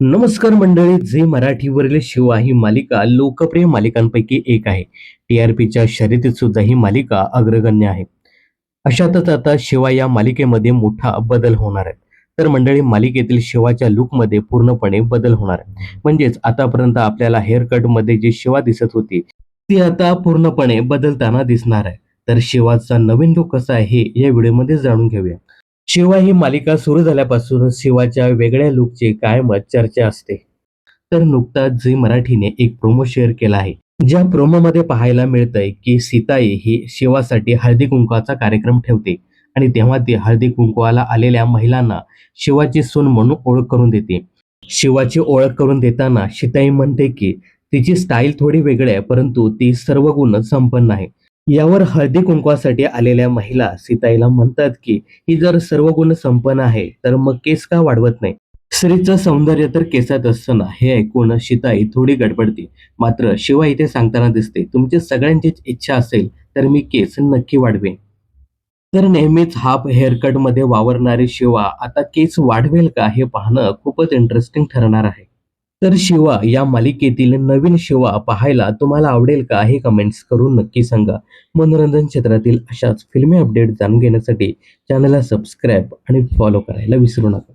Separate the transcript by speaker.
Speaker 1: नमस्कार मंडळी जे मराठीवरील शिवा ही मालिका लोकप्रिय मालिकांपैकी एक आहे. टीआरपीच्या शर्यतीत सुद्धा ही मालिका अग्रगण्य आहे. अशातच आता शिवा या मालिकेमध्ये मोठा बदल होणार आहे. तर मंडळी मालिकेतील शिवाच्या लुकमध्ये पूर्णपणे बदल होणार आहे. म्हणजेच आतापर्यंत आपल्याला हेअर कटमध्ये जी शिवा दिसत होती ती आता पूर्णपणे बदलताना दिसणार आहे. तर शिवाचा नवीन लुक कसा आहे हे या व्हिडिओमध्ये जाणून घेऊया. शिवा ही मालिका सुरू झाल्यापासून शिवाच्या वेगळ्या लुकची कायमच चर्चा असते. तर नुकताच झी मराठीने एक प्रोमो शेअर केला आहे. ज्या प्रोमोमध्ये पाहायला मिळतंय की सीताई ही शिवासाठी हळदी कुंकवाचा कार्यक्रम ठेवते आणि तेव्हा ती हळदी कुंकवाला आलेल्या महिलांना शिवाची सून म्हणून ओळख करून देते. शिवाची ओळख करून देताना सीताई म्हणते की तिची स्टाईल थोडी वेगळी आहे परंतु ती सर्व गुण संपन्न आहे. यावर हळदी कुंकवासाठी आलेल्या महिला सीताईला म्हणतात की ही जर सर्व गुण संपन्न आहे तर मग केस का वाढवत नाही? स्त्रीचं सौंदर्य तर केसात असतं ना हे ऐकून सीताई थोडी गडबडते. मात्र शिवा इथे सांगताना दिसते तुमची सगळ्यांचीच इच्छा असेल तर मी केस नक्की वाढवेन. तर नेहमीच हाफ हेअरकटमध्ये वावरणारी शिवा आता केस वाढवेल का हे पाहणं खूपच इंटरेस्टिंग ठरणार आहे. तर शिवा या मालिकेतील नवीन शिवा पाहायला तुम्हाला आवडेल का हे कमेंट्स करून नक्की सांगा. मनोरंजन क्षेत्रातील अशाच फिल्मी अपडेट जाणून घेण्यासाठी चॅनलला सबस्क्राईब आणि फॉलो करायला विसरू नका.